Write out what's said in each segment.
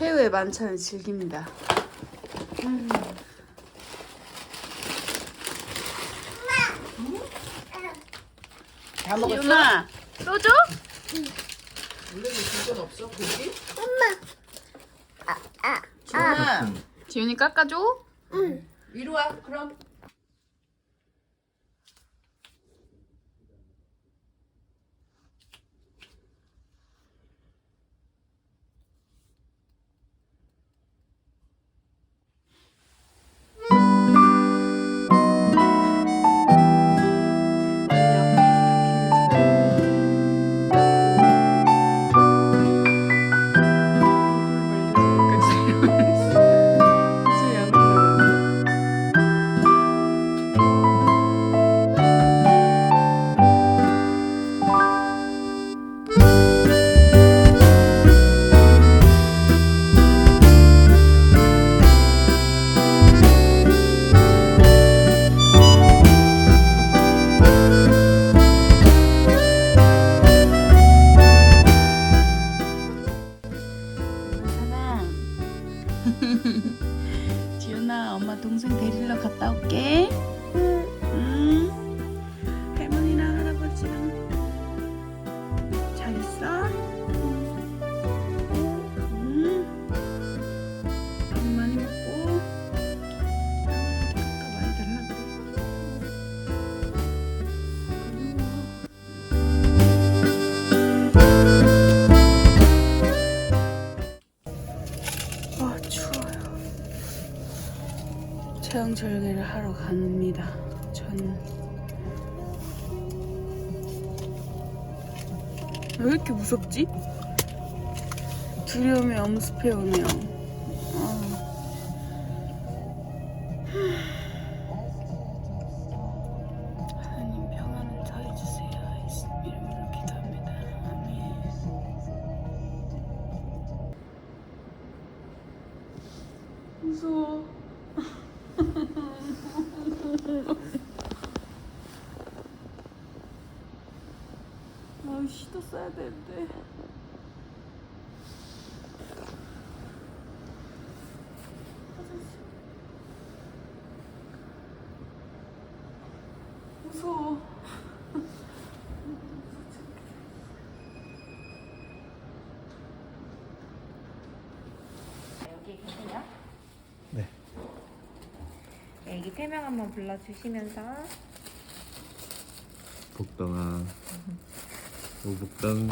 최후의 만찬을 즐깁니다. 다 먹었어? 또 줘? 원래 줄건 없어 고기? 아, 지훈아 지훈이 깎아줘? 이리 와 그럼 지훈아, 엄마 동생 데리러 갔다 올게. 응. 체형 절개를 하러 갑니다. 저는 왜 이렇게 무섭지? 두려움이 엄습해 오네요. 애기 태명 한번 불러주시면서. 복덩아. 오복덩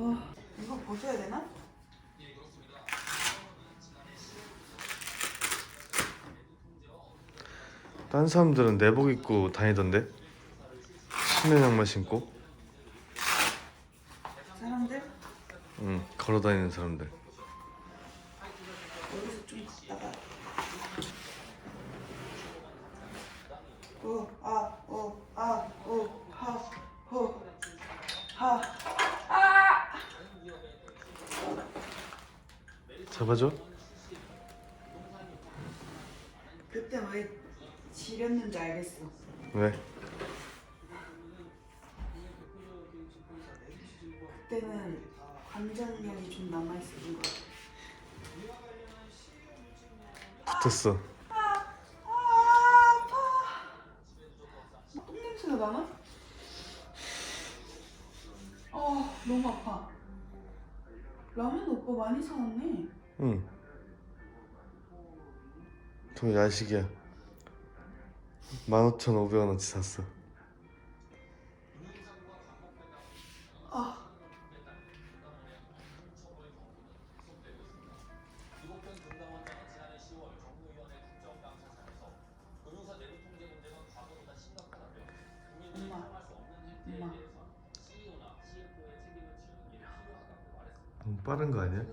아, 이거 벗어야 되나? 딴 사람들은 내복 입고 다니던데? 신는 양말 신고? 사람들? 응 걸어 다니는 사람들. 여기서 좀 갔다가. 오, 아, 오, 아, 오, 하, 호, 하, 잡아줘 그때 왜 지렸는지 알겠어. 왜 그때는 관절력이 좀 남아 있었던 것 같아. 붙었어 아, 아파. 나나? 아 너무 아파. 라면 오빠 많이 사왔네. 응. 저 야식이야. 15,500원어치 샀어. 아. 엄마, 엄마. 너무 빠른 거 아니야?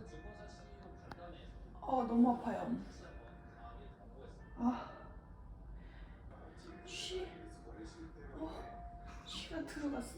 아 너무 아파요. 아. 쉬. 어, 쉬가 들어갔어.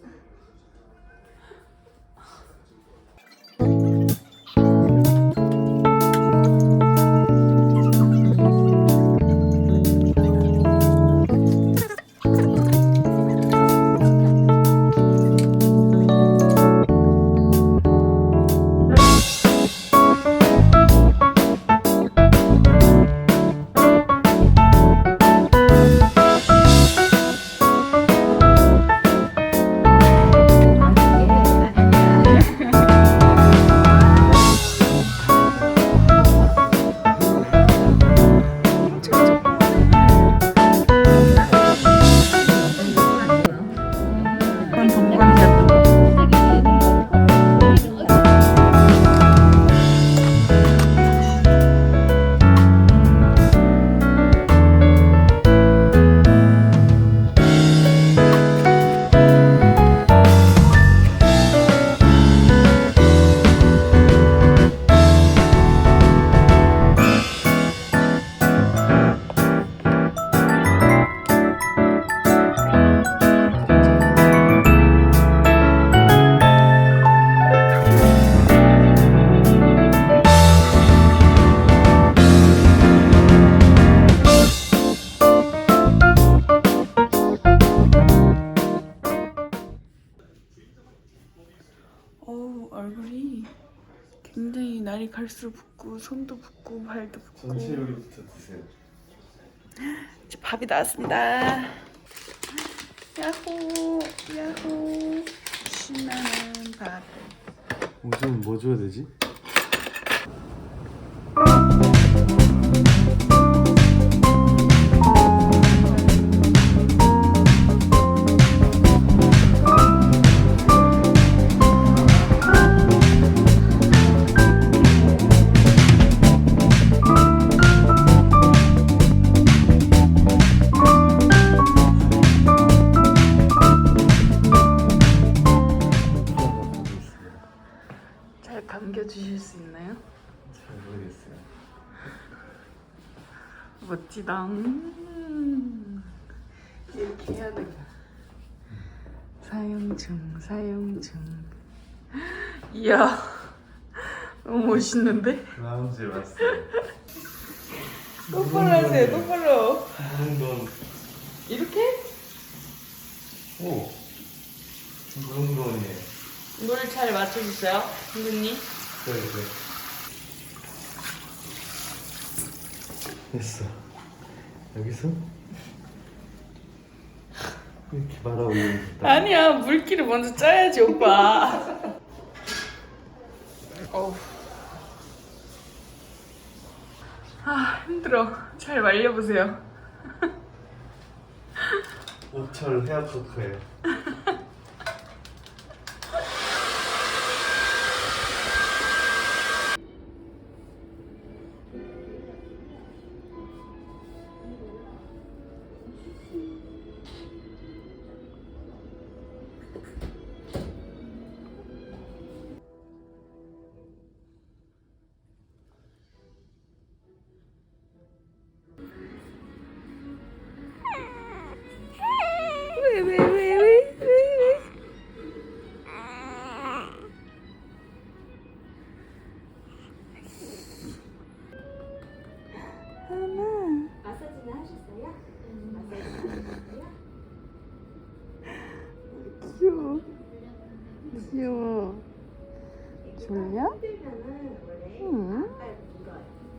날이 갈수록 붓고 손도 붓고 발도 붓고 전체 요리부터 드세요. 이제 밥이 나왔습니다 야호 야호 신나는 밥 요즘 뭐 줘야 되지? 잘 감겨주실 수 있나요? 잘 모르겠어요. 멋지당 음. 이렇게 해야 돼 사용 중 사용 중 이야 너무 멋있는데? 라운지에 왔어요. 똑바로 하세요 똑바로 무릉돈. 이렇게? 오. 무릉돈이에요. 물잘 맞춰주세요 선생님 네, 네. 됐어. 여기서 이렇게 말아 올리면 됐다. 아니야 물기를 먼저 짜야지 오빠 어우 아 힘들어 잘 말려보세요 오철 헤어 토크예요.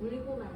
졸